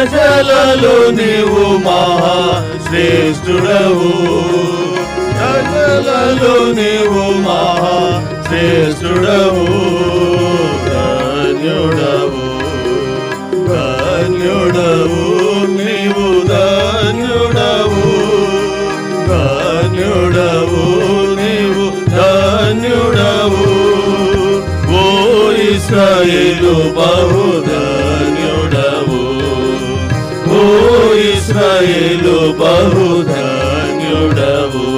ప్రజలలో నీవు మహా శ్రేష్ఠుడవు ప్రజలలో నీవు మహా శ్రేష్ఠుడవు ధన్యుడవు. ధన్యుడవు. నీవు ధన్యుడవు. ధన్యుడవు. నీవు ధన్యుడవు. ఓ ఇస్రాయేలు బహుదా ఇస్రాయేలు బహు ధన్యుడవు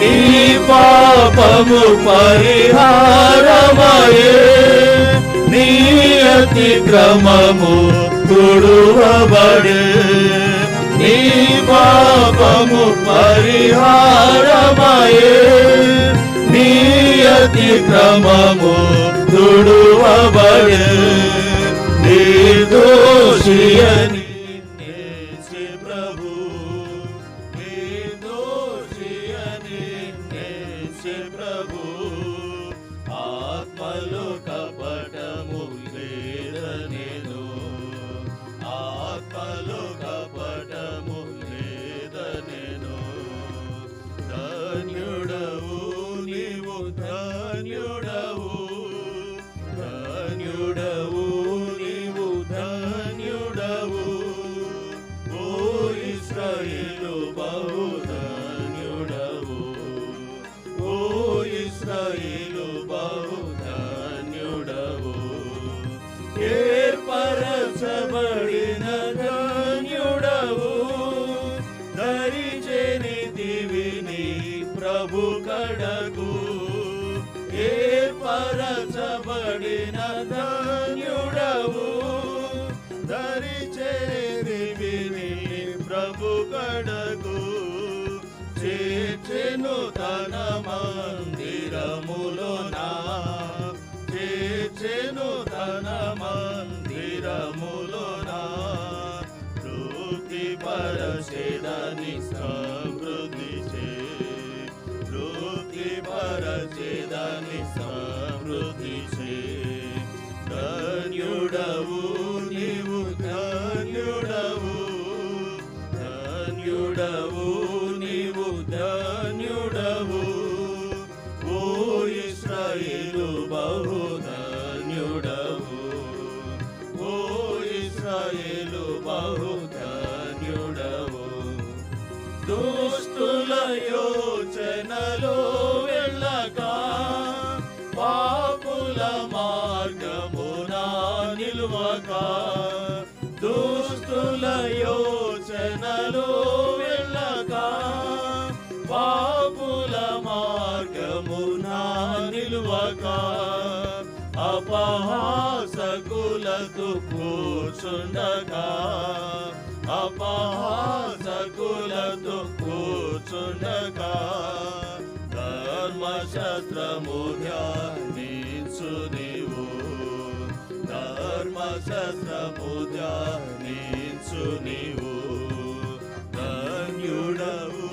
నీ పాపము పరిహారమయే. నీ అతిక్రమము తుడువబడే. నీ పాపము పరిహారమయే. నీ అతిక్రమము తుడువబడే. నీ దోషియని ప్రభు ధరిచేని దివిని ప్రభు కడకు చేర్చెను తన మందిరములోనా. చేర్చెను తన దుస్తుల యోచనలు వెళ్ళక పాపుల మార్గమున నిలువక అపహాసకులతో కూర్చుండగా అపహాసకులతో కూర్చుండగా ధర్మశాస్త్రము ధ్యానించు నీవు. ధర్మశాస్త్రము ధ్యానించు నీవు ధన్యుడవు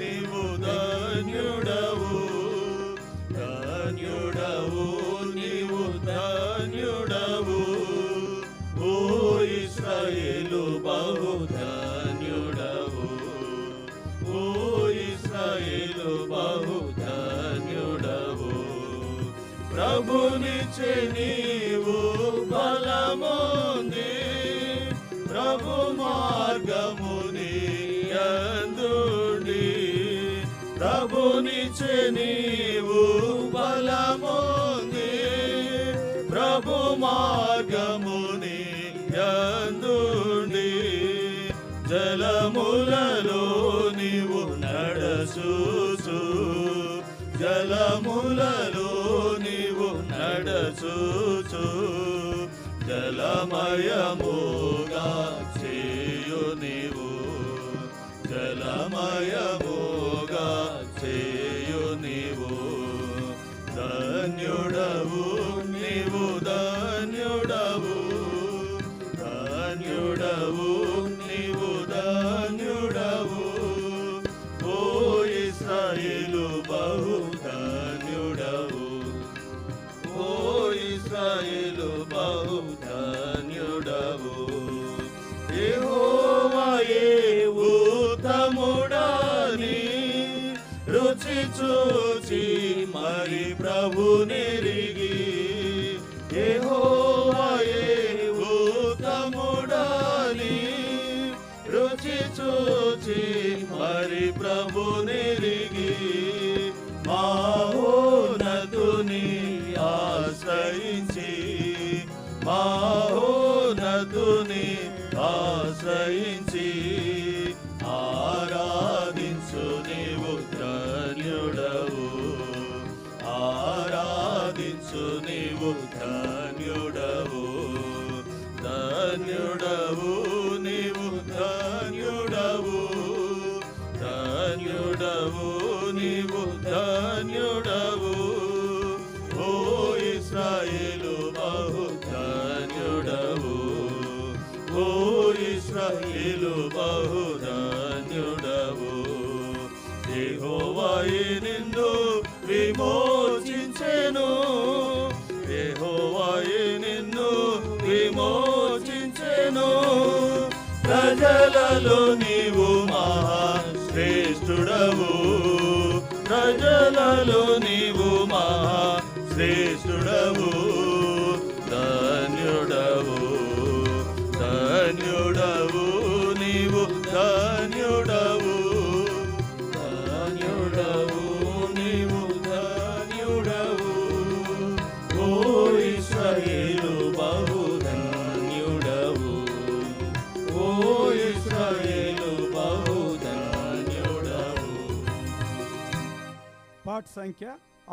నీవు ధన్యుడవు. ధన్యుడవు నీవు ధన్యుడవు. ఓ ఇస్రాయేలు బహు ధన్యుడవు. ఓ ఇస్రాయేలు బహు ధన్యుడవు. ప్రభునిచ్చే నీవు మార్గముని ప్రభు మార్గముని అందుడి. ప్రభుని నీవు బలముంది ప్రభు మార్గముని అందుడి. జలములలో జలమయముగా చేయు నీవు జలమయము సుఖముడని రుచి చూచి మరి ప్రభు నిరిగి. ఏహోవయే భూతముడని రుచి చూచి మరి ప్రభు నిరిగి. మాహోనతుని ఆశ్రయించి మాహోనతుని ఆశ్రయించి ఇలు బహు ధన్యుడవు నిన్ను విమోచించెను. యెహోవాయే నిన్ను విమోచించెను. ప్రజలలో నీవు మహా శ్రేష్ఠుడవు ప్రజలలో sanki